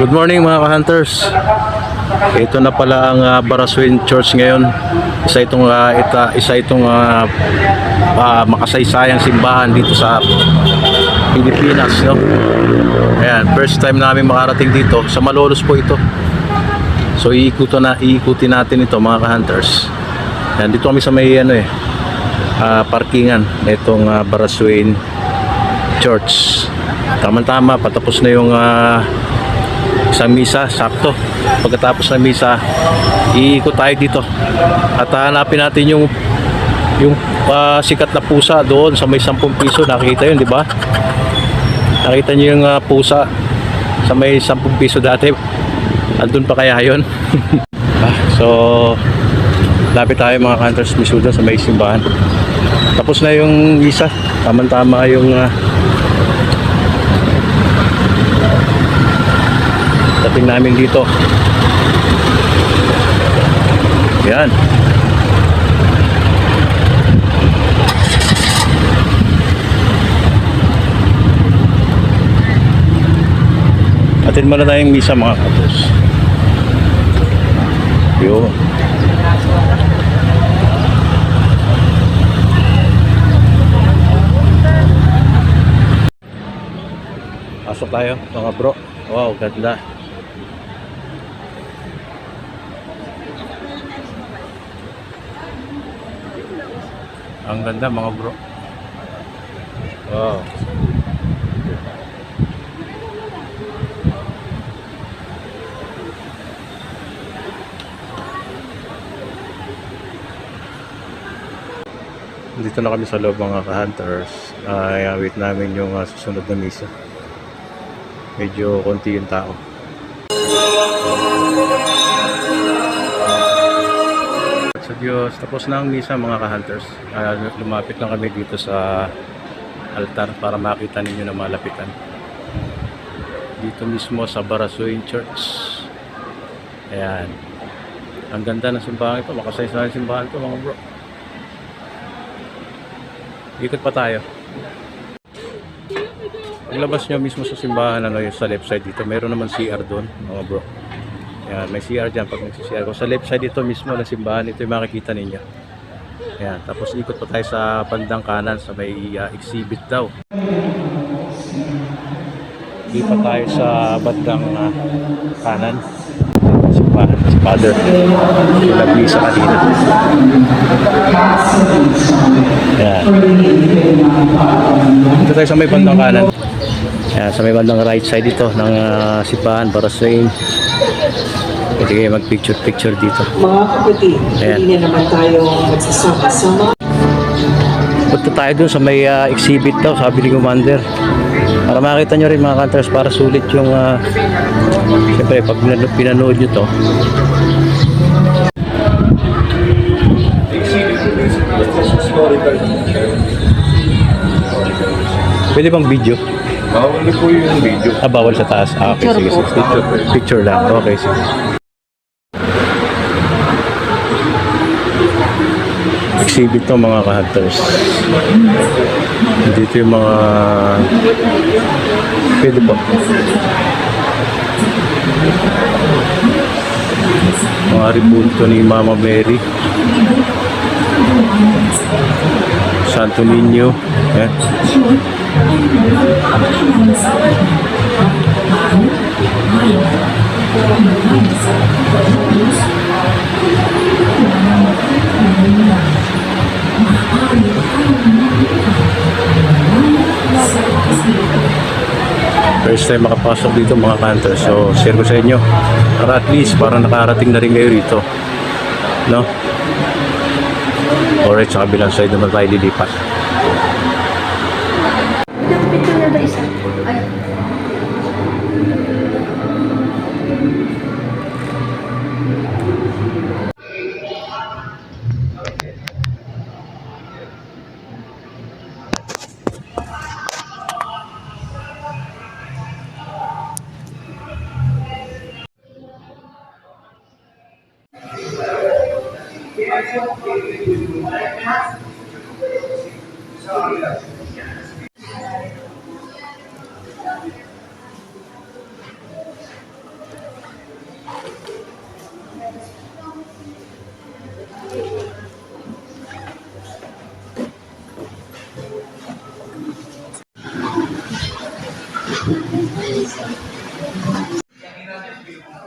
Good morning mga ka-hunters. Ito na pala ang uh, Baraswin Church ngayon. Isa itong ah, ita, isa itong ah, ah, makasaysayang simbahan dito sa Pilipinas, no. Ayan, first time namin makarating dito. Sa Malolos po ito. So iikutin na iikutin natin ito mga ka-hunters. Ayan, dito kami sa may ano eh ah, parkingan nitong uh, Baraswin Church. Tama-tama, patapos na yung ah, isang misa, sakto. Pagkatapos ng misa, iikot tayo dito. At hanapin natin yung yung ah, sikat na pusa doon sa may 10 piso. Nakikita yun, di ba? Nakita niyo yung ah, pusa sa may 10 piso dati. Andun pa kaya yun? Ah, so, lapit tayo mga hunters misuda sa may simbahan. Tapos na yung misa. Tama-tama yung ah, dating namin dito. Yan. Atin muna tayong misa mga kapos. Yun. Pasok tayo mga bro. Wow, ganda. Ang ganda mga bro. Wow. Dito na kami sa loob mga ka-hunters. Ay, awit namin yung ah, susunod na misa. Medyo konti yung tao. Sa Diyos, tapos na ang misa mga ka-hunters. Ah, lumapit lang kami dito sa altar para makita ninyo na malapitan. Dito mismo sa Barasuin Church. Ayan. Ang ganda ng simbahan ito. Makasaysayan ng simbahan ito mga bro. Ikot pa tayo. Paglabas nyo mismo sa simbahan, ano yung sa left side dito, meron naman CR doon, mga bro. Yan, may CR dyan pag nagsi-CR ko. Sa left side dito mismo ng simbahan, ito yung makikita ninyo. Yan, tapos ikot pa tayo sa bandang kanan sa may uh, exhibit daw. Lipat tayo sa bandang uh, kanan. Simbahan, si Father. Yung nag-misa kanina. Yan. Dito tayo sa may bandang kanan. Yan, sa may bandang right side dito ng uh, Sipahan, Baraswain. Pwede kayo mag-picture-picture dito. Mga kapatid, Ayan. hindi na naman tayo magsasama-sama. Punta tayo dun sa may uh, exhibit daw, sabi ni Commander. Para makita nyo rin mga counters, para sulit yung... Uh, Siyempre, pag pinano- pinanood nyo to, Pwede bang video? Bawal na po yung video. Ah, bawal sa taas. Ah, okay, sige, sige. Picture, picture lang. Okay, sige. Exhibit to mga ka-hunters. Dito yung mga... Pwede po. Mga ribulto ni Mama Mary. Santo Niño. Eh. First time makapasok dito mga kanto. So, share ko sa inyo. Para at least, para nakarating na rin kayo rito. No? Alright, sa kabilang side naman tayo lilipat.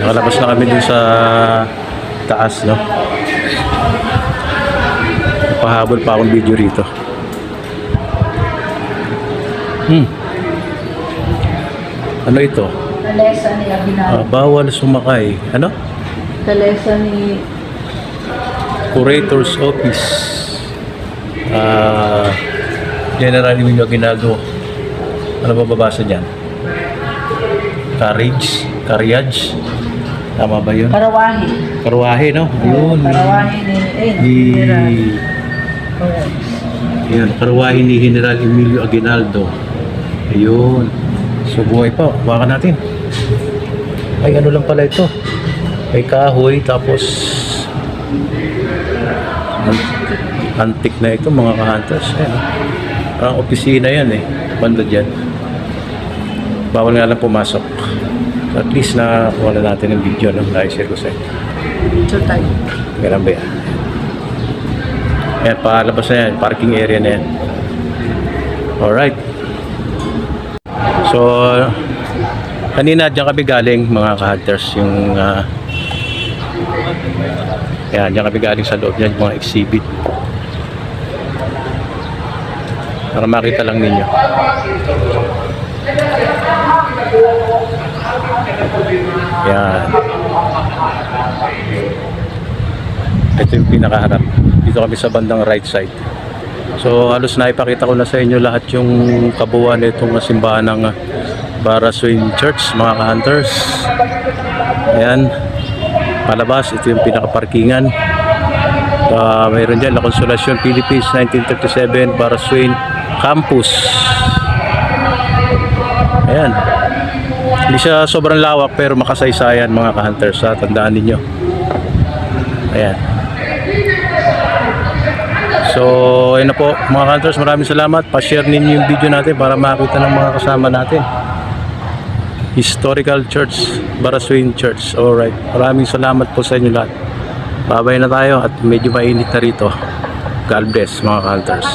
Nakalabas na kami dun sa taas, no? Pahabol pa akong video rito. Hmm. Ano ito? Kalesa ni Abinado. Ah, bawal sumakay. Ano? Kalesa ni... Curator's Office. Ah, General Emilio Aguinaldo. Ano ba babasa dyan? Courage? Courage? Tama ba yun? Karawahi. Karwahe, no? Yun. Karawahi ni... Eh, Ni... General. Karwahe ni General Emilio Aguinaldo. Ayun. So, buhay pa. Baka natin. Ay, ano lang pala ito. May kahoy, tapos... an- Antik na ito, mga ka-hunters. Ayan. oh. Parang opisina yan eh. Banda dyan. Bawal nga lang pumasok. At least na wala natin ng video ng no? share ko sa inyo. So tayo. Ganun ba yan? Ayan, palabas na yan. Parking area na yan. Alright. So, kanina dyan kami galing mga ka-hunters. Yung, uh, yan, dyan kami galing sa loob yan, yung mga exhibit. Para makita lang ninyo. Yan. Ito yung pinakaharap. Dito kami sa bandang right side. So halos naipakita ko na sa inyo lahat yung kabuuan nitong simbahan ng Baraswing Church, mga ka-hunters. Ayan. Palabas, ito yung pinaka-parkingan. Uh, mayroon dyan, La Consolacion, Philippines, 1937, Baraswing Campus. Ayan. Hindi siya sobrang lawak pero makasaysayan mga ka-hunters. Ha? Tandaan ninyo. Ayan. So, ayun na po mga hunters, maraming salamat. Pa-share ninyo yung video natin para makita ng mga kasama natin. Historical Church, Baraswing Church. Alright, maraming salamat po sa inyo lahat. Babay na tayo at medyo mainit na rito. God bless mga hunters.